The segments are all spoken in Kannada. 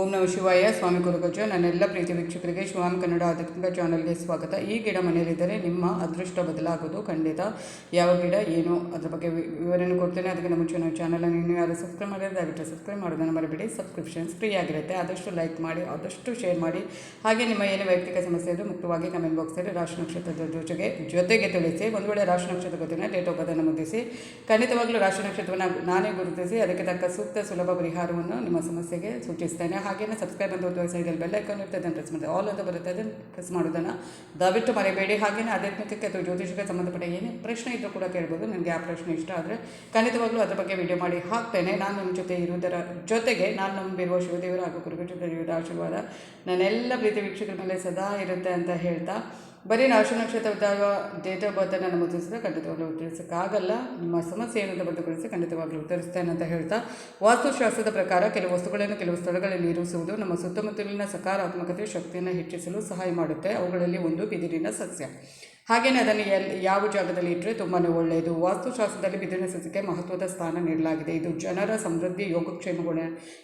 ಓಂ ನಮ ಶಿವಾಯ. ಸ್ವಾಮಿ ಗುರುಗಜ ನನ್ನೆಲ್ಲ ಪ್ರೀತಿ ವೀಕ್ಷಕರಿಗೆ ಶಿವಾಮ್ ಕನ್ನಡ ಆಧ್ಯಾತ್ಮಿಕ ಚಾನಲ್ಗೆ ಸ್ವಾಗತ. ಈ ಗಿಡ ಮನೆಯಲ್ಲಿದ್ದರೆ ನಿಮ್ಮ ಅದೃಷ್ಟ ಬದಲಾಗೋದು ಖಂಡಿತ. ಯಾವ ಗಿಡ, ಏನು, ಅದರ ಬಗ್ಗೆ ವಿವರಣೆ ಕೊಡ್ತೇನೆ. ಅದಕ್ಕಿಂತ ಮುಂಚೆ ನಾವು ಚಾನಲನ್ನು ಇನ್ನೂ ಯಾರು ಸಬ್ಸ್ಕ್ರೈಬ್ ಮಾಡಿದ್ರೆ ದಯವಿಟ್ಟು ಸಬ್ಸ್ಕ್ರೈಬ್ ಮಾಡೋದನ್ನು ಮರಿಬೇಡಿ. ಸಬ್ಸ್ಕ್ರಿಪ್ಷನ್ಸ್ ಫ್ರೀ ಆಗಿರುತ್ತೆ. ಆದಷ್ಟು ಲೈಕ್ ಮಾಡಿ, ಆದಷ್ಟು ಶೇರ್ ಮಾಡಿ. ಹಾಗೆ ನಿಮ್ಮ ಏನು ವೈಯಕ್ತಿಕ ಸಮಸ್ಯೆ ಇದ್ದರೂ ಮುಕ್ತವಾಗಿ ಕಮೆಂಟ್ ಬಾಕ್ಸಲ್ಲಿ ರಾಶಿ ನಕ್ಷತ್ರದ ಜೊತೆಗೆ ಜೊತೆಗೆ ತಿಳಿಸಿ. ಒಂದು ವೇಳೆ ರಾಶಿ ನಕ್ಷತ್ರ ಗೊತ್ತಿನ ಡೇಟ್ ಆಫ್ ಬರ್ತ್ ನಮೂದಿಸಿ ಖಂಡಿತವಾಗಲೂ ರಾಶಿ ನಕ್ಷತ್ರವನ್ನು ನಾನೇ ಗುರುತಿಸಿ, ಅದಕ್ಕೆ ತಕ್ಕ ಸೂಕ್ತ ಸುಲಭ ಪರಿಹಾರವನ್ನು ನಿಮ್ಮ ಸಮಸ್ಯೆಗೆ ಸೂಚಿಸ್ತೇನೆ. ಹಾಗೆಯೇ ಸಬ್ಸ್ಕ್ರೈಬ್ ಅಂತ ಒಂದು ಸೈಡಲ್ಲಿ ಬೆಲ್ ಐಕಾನ್ ಇರ್ತದೆ ಅದನ್ನು ಪ್ರೆಸ್ ಮಾಡಿ ಆಲ್ ಅಂತ ಬರುತ್ತೆ ಅದನ್ನು ಪ್ರೆಸ್ ಮಾಡೋದನ್ನು ದಯವಿಟ್ಟು ಮರೆಯಬೇಡಿ ಹಾಗೆಯೇ ಆಧ್ಯಾತ್ಮಿಕಕ್ಕೆ ಅಥವಾ ಜ್ಯೋತಿಷಕ್ಕೆ ಸಂಬಂಧಪಟ್ಟ ಏನೇ ಪ್ರಶ್ನೆ ಇದ್ದರೂ ಕೂಡ ಕೇಳ್ಬೋದು. ನನಗೆ ಆ ಪ್ರಶ್ನೆ ಇಷ್ಟ ಆದರೆ ಖಂಡಿತವಾಗ್ಲೂ ಅದರ ಬಗ್ಗೆ ವಿಡಿಯೋ ಮಾಡಿ ಹಾಕ್ತೇನೆ. ನಾನು ನಿಮ್ಮ ಜೊತೆ ಇರುವುದರ ಜೊತೆಗೆ ನಾನು ನಂಬಿರುವ ಶಿವದೇವರ ಹಾಗೂ ಕುರುಗುಜ ದೇವರ ಆಶೀರ್ವಾದ ನನ್ನೆಲ್ಲ ಪ್ರೀತಿ ವೀಕ್ಷಕರ ಮೇಲೆ ಸದಾ ಇರುತ್ತೆ ಅಂತ ಹೇಳ್ತಾ ಬರೀ ರಾಶಿ ನಕ್ಷತ್ರ ಡೇಟ್ ಆಫ್ ಬರ್ತನ್ನು ನಮೂದಿಸಿದ್ರೆ ಖಂಡಿತವಾಗ್ಲೂ ಉತ್ತರಿಸೋಕ್ಕಾಗಲ್ಲ ನಿಮ್ಮ ಸಮಸ್ಯೆ ಏನಂತ ಬದ್ಧಗೊಳಿಸಿ ಖಂಡಿತವಾಗ್ಲೂ ಉತ್ತರಿಸ್ತೇನೆ ಅಂತ ಹೇಳ್ತಾ, ವಾಸ್ತುಶಾಸ್ತ್ರದ ಪ್ರಕಾರ ಕೆಲವು ವಸ್ತುಗಳನ್ನು, ಕೆಲವು ಸ್ಥಳಗಳಲ್ಲಿ ಇರಿಸುವುದು ನಮ್ಮ ಸುತ್ತಮುತ್ತಲಿನ ಸಕಾರಾತ್ಮಕತೆ ಶಕ್ತಿಯನ್ನು ಹೆಚ್ಚಿಸಲು ಸಹಾಯ ಮಾಡುತ್ತೆ. ಅವುಗಳಲ್ಲಿ ಒಂದು ಬಿದಿರಿನ ಸಸ್ಯ. ಹಾಗೆಯೇ ಅದನ್ನು ಎಲ್ಲಿ, ಯಾವ ಜಾಗದಲ್ಲಿ ಇಟ್ಟರೆ ತುಂಬಾ ಒಳ್ಳೆಯದು ವಾಸ್ತುಶಾಸ್ತ್ರದಲ್ಲಿ ಬಿದಿರಿನ ಸಸ್ಯಕ್ಕೆ ಮಹತ್ವದ ಸ್ಥಾನ ನೀಡಲಾಗಿದೆ. ಇದು ಜನರ ಸಮೃದ್ಧಿ ಯೋಗಕ್ಷೇಮಗಳ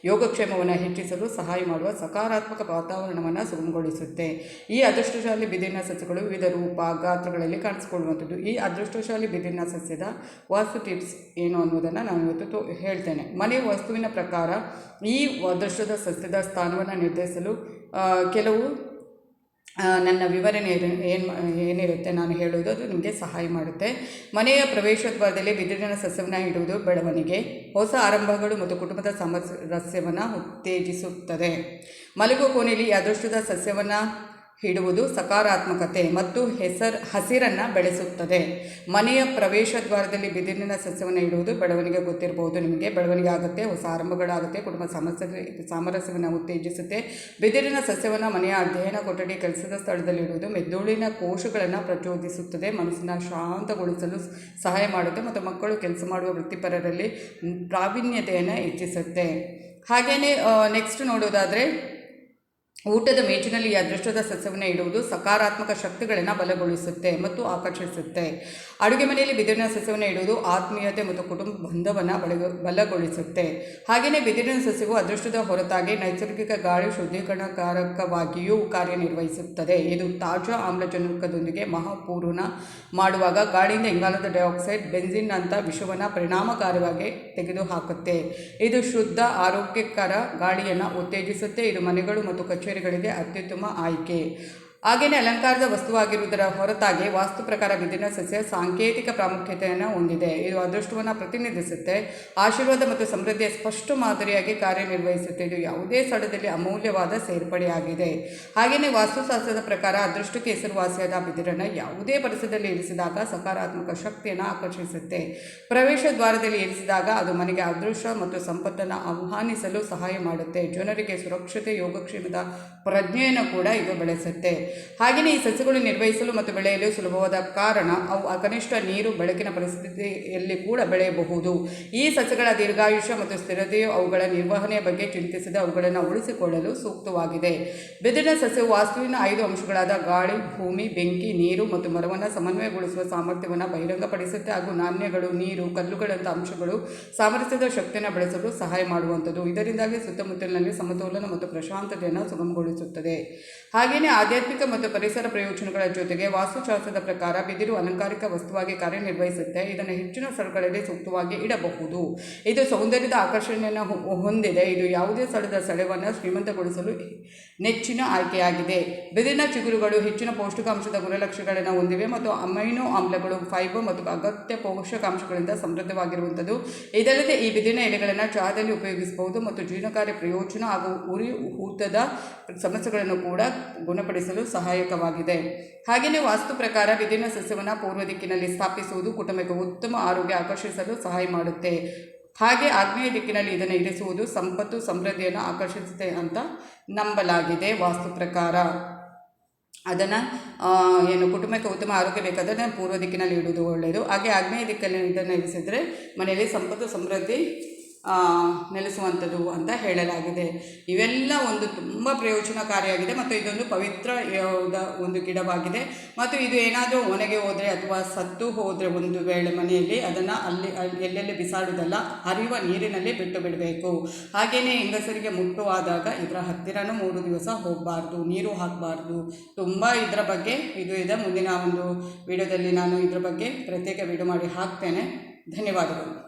ಯೋಗಕ್ಷೇಮವನ್ನು ಹೆಚ್ಚಿಸಲು ಸಹಾಯ ಮಾಡುವ ಸಕಾರಾತ್ಮಕ ವಾತಾವರಣವನ್ನು ಸುಗಮಗೊಳಿಸುತ್ತೆ. ಈ ಅದೃಷ್ಟಶಾಲಿ ಬಿದಿರಿನ ಸಸ್ಯಗಳು ವಿವಿಧ ರೂಪ, ಗಾತ್ರಗಳಲ್ಲಿ ಕಾಣಿಸಿಕೊಳ್ಳುವಂಥದ್ದು. ಈ ಅದೃಷ್ಟಶಾಲಿ ಬಿದಿರಿನ ಸಸ್ಯದ ವಾಸ್ತು ಟಿಪ್ಸ್ ಏನು ಅನ್ನೋದನ್ನು ನಾನು ಇವತ್ತು ಹೇಳ್ತೇನೆ. ಮನೆ ವಸ್ತುವಿನ ಪ್ರಕಾರ ಈ ಅದೃಷ್ಟದ ಸಸ್ಯದ ಸ್ಥಾನವನ್ನು ನಿರ್ಧರಿಸಲು ಕೆಲವು ನನ್ನ ವಿವರಣೆ ಏನು ಏನಿರುತ್ತೆ ನಾನು ಹೇಳೋದು ಅದು ನಿಮಗೆ ಸಹಾಯ ಮಾಡುತ್ತೆ. ಮನೆಯ ಪ್ರವೇಶದ್ವಾರದಲ್ಲಿ ಬಿದಿರಿನ ಸಸ್ಯವನ್ನು ಇಡುವುದು ಬೆಳವಣಿಗೆ. ಹೊಸ ಆರಂಭಗಳು ಮತ್ತು ಕುಟುಂಬದ ಸಮಸ್ಯವನ್ನು ಉತ್ತೇಜಿಸುತ್ತದೆ. ಮಲಗುವ ಕೋಣೆಯಲ್ಲಿ ಅದೃಷ್ಟದ ಸಸ್ಯವನ್ನು ಇಡುವುದು ಸಕಾರಾತ್ಮಕತೆ ಮತ್ತು ಹೆಸರು ಹಸಿರನ್ನು ಬೆಳೆಸುತ್ತದೆ. ಮನೆಯ ಪ್ರವೇಶ ದ್ವಾರದಲ್ಲಿ ಬಿದಿರಿನ ಸಸ್ಯವನ್ನು ಇಡುವುದು ಬೆಳವಣಿಗೆ ಗೊತ್ತಿರಬಹುದು. ನಿಮಗೆ ಬೆಳವಣಿಗೆ ಆಗುತ್ತೆ ಹೊಸ ಆರಂಭಗಳಾಗುತ್ತೆ ಕುಟುಂಬ ಸಮಸ್ಯೆ ಸಾಮರಸ್ಯವನ್ನು ಉತ್ತೇಜಿಸುತ್ತೆ. ಬಿದಿರಿನ ಸಸ್ಯವನ್ನು ಮನೆಯ ಅಧ್ಯಯನ, ಕೊಠಡಿ, ಕೆಲಸದ ಸ್ಥಳದಲ್ಲಿ ಇಡುವುದು ಮೆದುಳಿನ ಕೋಶಗಳನ್ನು ಪ್ರಚೋದಿಸುತ್ತದೆ. ಮನಸ್ಸನ್ನು ಶಾಂತಗೊಳಿಸಲು ಸಹಾಯ ಮಾಡುತ್ತೆ ಮತ್ತು ಮಕ್ಕಳು ಕೆಲಸ ಮಾಡುವ ವೃತ್ತಿಪರರಲ್ಲಿ ಪ್ರಾವೀಣ್ಯತೆಯನ್ನು ಹೆಚ್ಚಿಸುತ್ತೆ. ಹಾಗೆಯೇ ನೆಕ್ಸ್ಟ್ ನೋಡೋದಾದರೆ ಊಟದ ಮೇಜಿನಲ್ಲಿ ಈ ಅದೃಷ್ಟದ ಸಸ್ಯವನ್ನು ಇಡುವುದು ಸಕಾರಾತ್ಮಕ ಶಕ್ತಿಗಳನ್ನು ಬಲಗೊಳಿಸುತ್ತೆ ಮತ್ತು ಆಕರ್ಷಿಸುತ್ತೆ. ಅಡುಗೆ ಮನೆಯಲ್ಲಿ ಬಿದಿರಿನ ಸಸ್ಯವನ್ನು ಇಡುವುದು ಆತ್ಮೀಯತೆ ಮತ್ತು ಕುಟುಂಬ ಬಂಧವನ್ನು ಬಲಗ, ಬಲಗೊಳಿಸುತ್ತೆ. ಹಾಗೆಯೇ ಬಿದಿರಿನ ಸಸ್ಯವು ಅದೃಷ್ಟದ ಹೊರತಾಗಿ ನೈಸರ್ಗಿಕ ಗಾಳಿ ಶುದ್ಧೀಕರಣಕಾರಕವಾಗಿಯೂ ಕಾರ್ಯನಿರ್ವಹಿಸುತ್ತದೆ. ಇದು ತಾಜಾ ಆಮ್ಲಜನಕದೊಂದಿಗೆ ಮಹಾಪೂರ್ಣ ಮಾಡುವಾಗ ಗಾಳಿಯಿಂದ ಇಂಗಾಲದ ಡೈಆಕ್ಸೈಡ್ ಬೆನ್ಸಿನ್ ಅಂತ ವಿಷವನ್ನು ಪರಿಣಾಮಕಾರಿಯಾಗಿ ತೆಗೆದುಹಾಕುತ್ತೆ. ಇದು ಶುದ್ಧ, ಆರೋಗ್ಯಕರ ಗಾಳಿಯನ್ನು ಉತ್ತೇಜಿಸುತ್ತೆ. ಇದು ಮನೆಗಳು ಮತ್ತು ಕಚೇರಿಗಳಿಗೆ ಅತ್ಯುತ್ತಮ ಆಯ್ಕೆ ಹಾಗೆಯೇ ಅಲಂಕಾರದ ವಸ್ತುವಾಗಿರುವುದರ ಹೊರತಾಗಿ ವಾಸ್ತು ಪ್ರಕಾರ ಬಿದಿರಿನ ಸಸ್ಯ ಸಾಂಕೇತಿಕ ಪ್ರಾಮುಖ್ಯತೆಯನ್ನು ಹೊಂದಿದೆ. ಇದು ಅದೃಷ್ಟವನ್ನು ಪ್ರತಿನಿಧಿಸುತ್ತೆ. ಆಶೀರ್ವಾದ ಮತ್ತು ಸಮೃದ್ಧಿಯ ಸ್ಪಷ್ಟ ಮಾದರಿಯಾಗಿ ಕಾರ್ಯನಿರ್ವಹಿಸುತ್ತೆ. ಇದು ಯಾವುದೇ ಸ್ಥಳದಲ್ಲಿ ಅಮೂಲ್ಯವಾದ ಸೇರ್ಪಡೆಯಾಗಿದೆ. ಹಾಗೆಯೇ ವಾಸ್ತುಶಾಸ್ತ್ರದ ಪ್ರಕಾರ ಅದೃಷ್ಟಕ್ಕೆ ಹೆಸರುವಾಸಿಯಾದ ಬಿದಿರನ್ನು ಯಾವುದೇ ಪರಿಸರದಲ್ಲಿ ಇರಿಸಿದಾಗ ಸಕಾರಾತ್ಮಕ ಶಕ್ತಿಯನ್ನು ಆಕರ್ಷಿಸುತ್ತೆ. ಪ್ರವೇಶ ದ್ವಾರದಲ್ಲಿ ಇರಿಸಿದಾಗ ಅದು ಮನೆಗೆ ಅದೃಷ್ಟ ಮತ್ತು ಸಂಪತ್ತನ್ನು ಆಹ್ವಾನಿಸಲು ಸಹಾಯ ಮಾಡುತ್ತೆ. ಜನರಿಗೆ ಸುರಕ್ಷತೆ, ಯೋಗಕ್ಷೇಮದ ಪ್ರಜ್ಞೆಯನ್ನು ಕೂಡ ಇದು ಬೆಳೆಸುತ್ತೆ. ಹಾಗೆಯೇ ಈ ಸಸ್ಯಗಳು ನಿರ್ವಹಿಸಲು ಮತ್ತು ಬೆಳೆಯಲು ಸುಲಭವಾದ ಕಾರಣ ಅವು ಕನಿಷ್ಠ ನೀರು ಬೆಳಕಿನ ಪರಿಸ್ಥಿತಿಯಲ್ಲಿ ಕೂಡ ಬೆಳೆಯಬಹುದು. ಈ ಸಸ್ಯಗಳ ದೀರ್ಘಾಯುಷ್ಯ ಮತ್ತು ಸ್ಥಿರತೆಯು ಅವುಗಳ ನಿರ್ವಹಣೆಯ ಬಗ್ಗೆ ಚಿಂತಿಸದೆ ಅವುಗಳನ್ನು ಉಳಿಸಿಕೊಳ್ಳಲು ಸೂಕ್ತವಾಗಿದೆ. ಬಿದಿರಿನ ಸಸ್ಯವು ವಾಸ್ತುವಿನ ಐದು ಅಂಶಗಳಾದ ಗಾಳಿ, ಭೂಮಿ, ಬೆಂಕಿ, ನೀರು ಮತ್ತು ಮರವನ್ನು ಸಮನ್ವಯಗೊಳಿಸುವ ಸಾಮರ್ಥ್ಯವನ್ನು ಬಹಿರಂಗಪಡಿಸುತ್ತೆ. ಹಾಗೂ ನಾಣ್ಯಗಳು, ನೀರು, ಕಲ್ಲುಗಳಂಥ ಅಂಶಗಳು ಸಾಮರಸ್ಯದ ಶಕ್ತಿಯನ್ನು ಬೆಳೆಸಲು ಸಹಾಯ ಮಾಡುವಂಥದ್ದು. ಇದರಿಂದಾಗಿ ಸುತ್ತಮುತ್ತಲಿನಲ್ಲಿ ಸಮತೋಲನ ಮತ್ತು ಪ್ರಶಾಂತತೆಯನ್ನು ಸುಗಮಗೊಳಿಸುತ್ತದೆ. ಹಾಗೆಯೇ ಆಧ್ಯಾತ್ಮಿಕ ಮತ್ತು ಪರಿಸರ ಪ್ರಯೋಜನಗಳ ಜೊತೆಗೆ ವಾಸ್ತುಶಾಸ್ತ್ರದ ಪ್ರಕಾರ ಬಿದಿರು ಅಲಂಕಾರಿಕ ವಸ್ತುವಾಗಿ ಕಾರ್ಯನಿರ್ವಹಿಸುತ್ತೆ. ಇದನ್ನು ಹೆಚ್ಚಿನ ಸ್ಥಳಗಳಲ್ಲಿ ಸೂಕ್ತವಾಗಿ ಇಡಬಹುದು. ಇದು ಸೌಂದರ್ಯದ ಆಕರ್ಷಣೆಯನ್ನು ಹೊಂದಿದೆ. ಇದು ಯಾವುದೇ ಸ್ಥಳದ ಸೆಳೆವನ್ನು ಶ್ರೀಮಂತಗೊಳಿಸಲು ನೆಚ್ಚಿನ ಆಯ್ಕೆಯಾಗಿದೆ. ಬಿದಿರಿನ ಚಿಗುರುಗಳು ಹೆಚ್ಚಿನ ಪೌಷ್ಟಿಕಾಂಶದ ಗುಣಲಕ್ಷಣಗಳನ್ನು ಹೊಂದಿವೆ ಮತ್ತು ಅಮೈನೋ ಆಮ್ಲಗಳು ಫೈಬರ್ ಮತ್ತು ಅಗತ್ಯ ಪೋಷಕಾಂಶಗಳಿಂದ ಸಮೃದ್ಧವಾಗಿರುವಂಥದ್ದು. ಇದಲ್ಲದೆ ಈ ಬಿದಿರಿನ ಎಲೆಗಳನ್ನು ಚಹಾದಲ್ಲಿ ಉಪಯೋಗಿಸಬಹುದು ಮತ್ತು ಜೀರ್ಣಕಾರಿ ಪ್ರಯೋಜನ ಹಾಗೂ ಉರಿ ಊತದ ಸಮಸ್ಯೆಗಳನ್ನು ಕೂಡ ಗುಣಪಡಿಸಲು ಸಹಾಯಕವಾಗಿದೆ. ಹಾಗೆಯೇ ವಾಸ್ತು ಪ್ರಕಾರ ವಿಭಿನ್ನ ಸಸ್ಯವನ್ನು ಪೂರ್ವ ದಿಕ್ಕಿನಲ್ಲಿ ಸ್ಥಾಪಿಸುವುದು ಕುಟುಂಬಕ್ಕೆ ಉತ್ತಮ ಆರೋಗ್ಯ ಆಕರ್ಷಿಸಲು ಸಹಾಯ ಮಾಡುತ್ತೆ. ಹಾಗೆ ಆಗ್ನೇಯ ದಿಕ್ಕಿನಲ್ಲಿ ಇದನ್ನು ಇರಿಸುವುದು ಸಂಪತ್ತು, ಸಮೃದ್ಧಿಯನ್ನು ಆಕರ್ಷಿಸುತ್ತೆ ಅಂತ ನಂಬಲಾಗಿದೆ ವಾಸ್ತು ಪ್ರಕಾರ. ಅದನ್ನು ಏನು ಕುಟುಂಬಕ್ಕೆ ಉತ್ತಮ ಆರೋಗ್ಯ ಬೇಕಾದರೆ ಪೂರ್ವ ದಿಕ್ಕಿನಲ್ಲಿ ಇಡುವುದು ಒಳ್ಳೆಯದು. ಹಾಗೆ ಆಗ್ನೇಯ ದಿಕ್ಕಲ್ಲಿ ಇದನ್ನು ಇರಿಸಿದರೆ ಮನೆಯಲ್ಲಿ ಸಂಪತ್ತು, ಸಮೃದ್ಧಿ ನೆಲೆಸುವಂಥದ್ದು ಅಂತ ಹೇಳಲಾಗಿದೆ. ಇವೆಲ್ಲ ಒಂದು ತುಂಬ ಪ್ರಯೋಜನಕಾರಿಯಾಗಿದೆ ಮತ್ತು ಇದೊಂದು ಪವಿತ್ರ ಒಂದು ಗಿಡವಾಗಿದೆ. ಮತ್ತು ಇದು ಏನಾದರೂ ಒಣಗಿ ಹೋದರೆ ಅಥವಾ ಸತ್ತು ಹೋದರೆ ಒಂದು ವೇಳೆ ಮನೆಯಲ್ಲಿ ಅದನ್ನು ಅಲ್ಲಿ, ಎಲ್ಲೆಲ್ಲಿ ಬಿಸಾಡುವುದಲ್ಲ, ಹರಿಯುವ ನೀರಿನಲ್ಲಿ ಬಿಟ್ಟು ಬಿಡಬೇಕು. ಹಾಗೆಯೇ ಹೆಂಗಸರಿಗೆ ಮುಟ್ಟುವಾದಾಗ ಇದರ ಹತ್ತಿರನೂ ಮೂರು ದಿವಸ ಹೋಗಬಾರ್ದು, ನೀರು ಹಾಕಬಾರ್ದು. ತುಂಬ ಇದರ ಬಗ್ಗೆ ಇದು ಇದೆ. ಮುಂದಿನ ಒಂದು ವಿಡಿಯೋದಲ್ಲಿ ನಾನು ಇದರ ಬಗ್ಗೆ ಪ್ರತ್ಯೇಕ ವಿಡಿಯೋ ಮಾಡಿ ಹಾಕ್ತೇನೆ. ಧನ್ಯವಾದಗಳು.